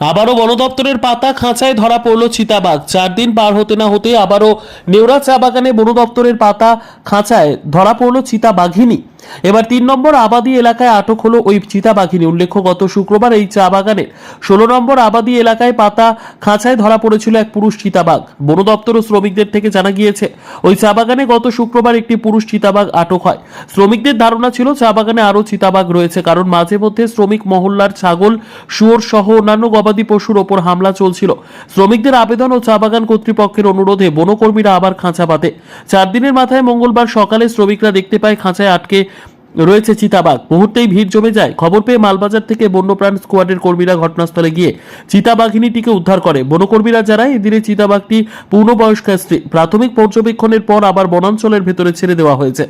আবারও বন দপ্তরের পাতা খাঁচায় ধরা পড়ল চিতাবাঘ। চার দিন পার হতে না হতে আবারও নেওড়া চা বাগানে বন দপ্তরের পাতা খাঁচায় ধরা পড়ল চিতাবাঘিনী। এবার তিন নম্বর আবাদি এলাকায় আটক হলো ওই চিতাবাঘিনী। উল্লেখ্য, গত শুক্রবার এই চা বাগানের ষোলো নম্বর আবাদি এলাকায় পাতা খাঁচায় ধরা পড়েছিল এক পুরুষ চিতাবাঘ। বন দপ্তর ও শ্রমিকদের থেকে জানা গিয়েছে, ওই চা বাগানে গত শুক্রবার একটি পুরুষ চিতাবাঘ আটক হয়। শ্রমিকদের ধারণা ছিল, চা বাগানে আরও চিতাবাঘ রয়েছে, কারণ মাঝে মধ্যে শ্রমিক মহল্লার ছাগল, শুয়োর সহ অন্যান্য গবাদি পশুর ওপর হামলা চলছিল। শ্রমিকদের আবেদন ও চা বাগান কর্তৃপক্ষের অনুরোধে বনকর্মীরা আবার খাঁচা পাতে চার দিনের মাথায় মঙ্গলবার সকালে শ্রমিকরা দেখতে পায় খাঁচায় আটকে রয়েছে চিতাবাঘ। মুহূর্তেই ভিড় জমে যায়। খবর পেয়ে মালবাজার থেকে বন্যপ্রাণ স্কোয়াডের কর্মীরা ঘটনাস্থলে গিয়ে চিতাবাঘিনীটিকে উদ্ধার করে। বনকর্মীরা যারা এদিনে চিতাবাঘটি পূর্ণবয়স্ক স্ত্রী। প্রাথমিক পর্যবেক্ষণের পর আবার বনাঞ্চলের ভেতরে ছেড়ে দেওয়া হয়েছে।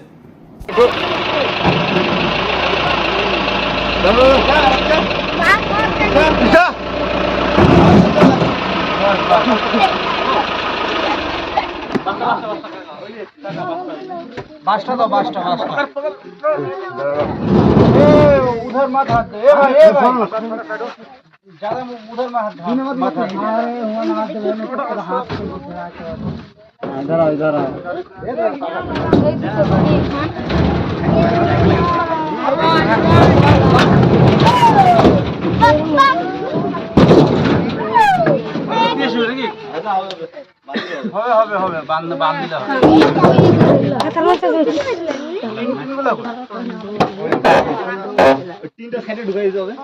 बास्टा दो बास्टा बास्टा ए उधर मत हाथ दे ए भाई ए भाई ज्यादा उधर मत हाथ मत हाथ हाथ दे हाथ इधर आओ इधर হবে হবে হবে বান্ধ বান্ধ দিলে হবে। তিনটা সাইডে ঢুকাই দিতে হবে।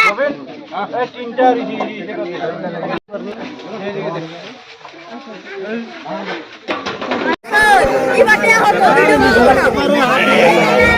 হবেন এই তিনটা রিসি রিসি করতে Hey!